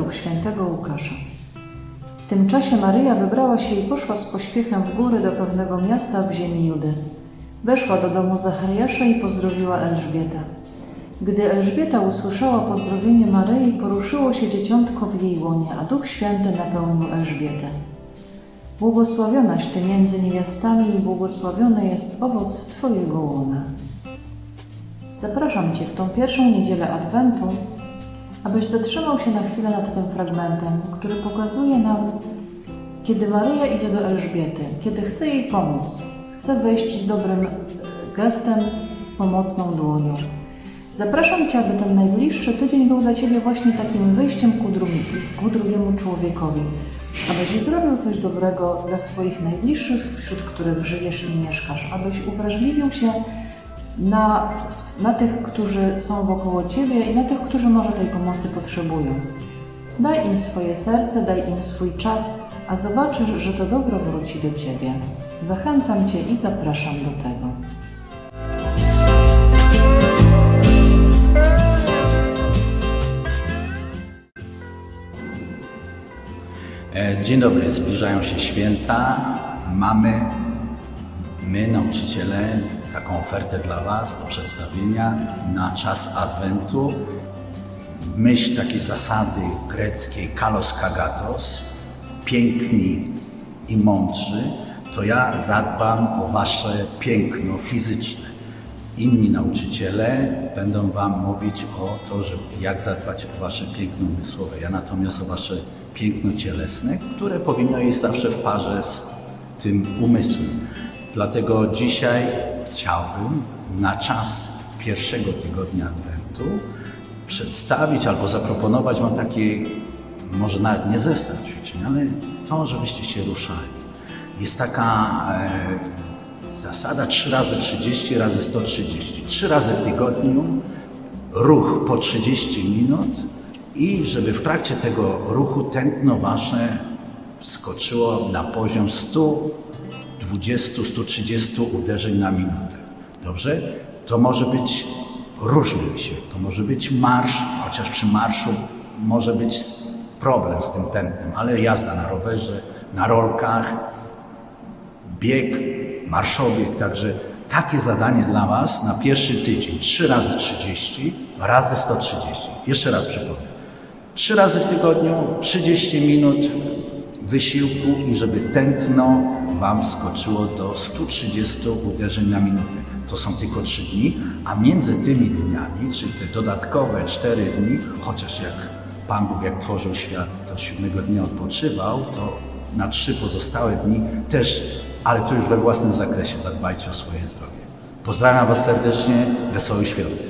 Według świętego Łukasza. W tym czasie Maryja wybrała się i poszła z pośpiechem w góry do pewnego miasta w ziemi Judy. Weszła do domu Zachariasza i pozdrowiła Elżbietę. Gdy Elżbieta usłyszała pozdrowienie Maryi, poruszyło się dzieciątko w jej łonie, a Duch Święty napełnił Elżbietę. Błogosławionaś Ty między niewiastami i błogosławiony jest owoc Twojego łona. Zapraszam Cię w tą pierwszą niedzielę Adwentu, abyś zatrzymał się na chwilę nad tym fragmentem, który pokazuje nam, kiedy Maryja idzie do Elżbiety, kiedy chce jej pomóc, chce wejść z dobrym e, gestem, z pomocną dłonią. Zapraszam Cię, aby ten najbliższy tydzień był dla Ciebie właśnie takim wyjściem ku, drugi, ku drugiemu człowiekowi, abyś zrobił coś dobrego dla swoich najbliższych, wśród których żyjesz i mieszkasz, abyś uwrażliwił się na, na tych, którzy są wokoło Ciebie i na tych, którzy może tej pomocy potrzebują. Daj im swoje serce, daj im swój czas, a zobaczysz, że to dobro wróci do Ciebie. Zachęcam Cię i zapraszam do tego. E, Dzień dobry, zbliżają się święta. Mamy, my nauczyciele, taką ofertę dla Was do przedstawienia na czas Adwentu. Myśl takiej zasady greckiej kalos kagatos, piękni i mądrzy, to ja zadbam o Wasze piękno fizyczne. Inni nauczyciele będą Wam mówić o to, że jak zadbać o Wasze piękno umysłowe. Ja natomiast o Wasze piękno cielesne, które powinno iść zawsze w parze z tym umysłem. Dlatego dzisiaj chciałbym na czas pierwszego tygodnia Adwentu przedstawić albo zaproponować Wam taki, może nawet nie zestaw ćwiczeń, ale to, żebyście się ruszali. Jest taka e, zasada 3 razy 30 razy 130. 3 razy w tygodniu, ruch po 30 minut i żeby w trakcie tego ruchu tętno wasze skoczyło na poziom 120-130 uderzeń na minutę. Dobrze? To może być różny się. To może być marsz, chociaż przy marszu może być problem z tym tętnem, ale jazda na rowerze, na rolkach, bieg, marszobieg, także takie zadanie dla Was na pierwszy tydzień, 3 razy 30 razy 130. Jeszcze raz przypomnę. 3 razy w tygodniu, 30 minut wysiłku i żeby tętno Wam skoczyło do 130 uderzeń na minutę. To są tylko 3 dni, a między tymi dniami, czyli te dodatkowe 4 dni, chociaż jak Pan Bóg jak tworzył świat, to siódmego dnia odpoczywał, to na trzy pozostałe dni też, ale to już we własnym zakresie zadbajcie o swoje zdrowie. Pozdrawiam Was serdecznie, wesołych świąt.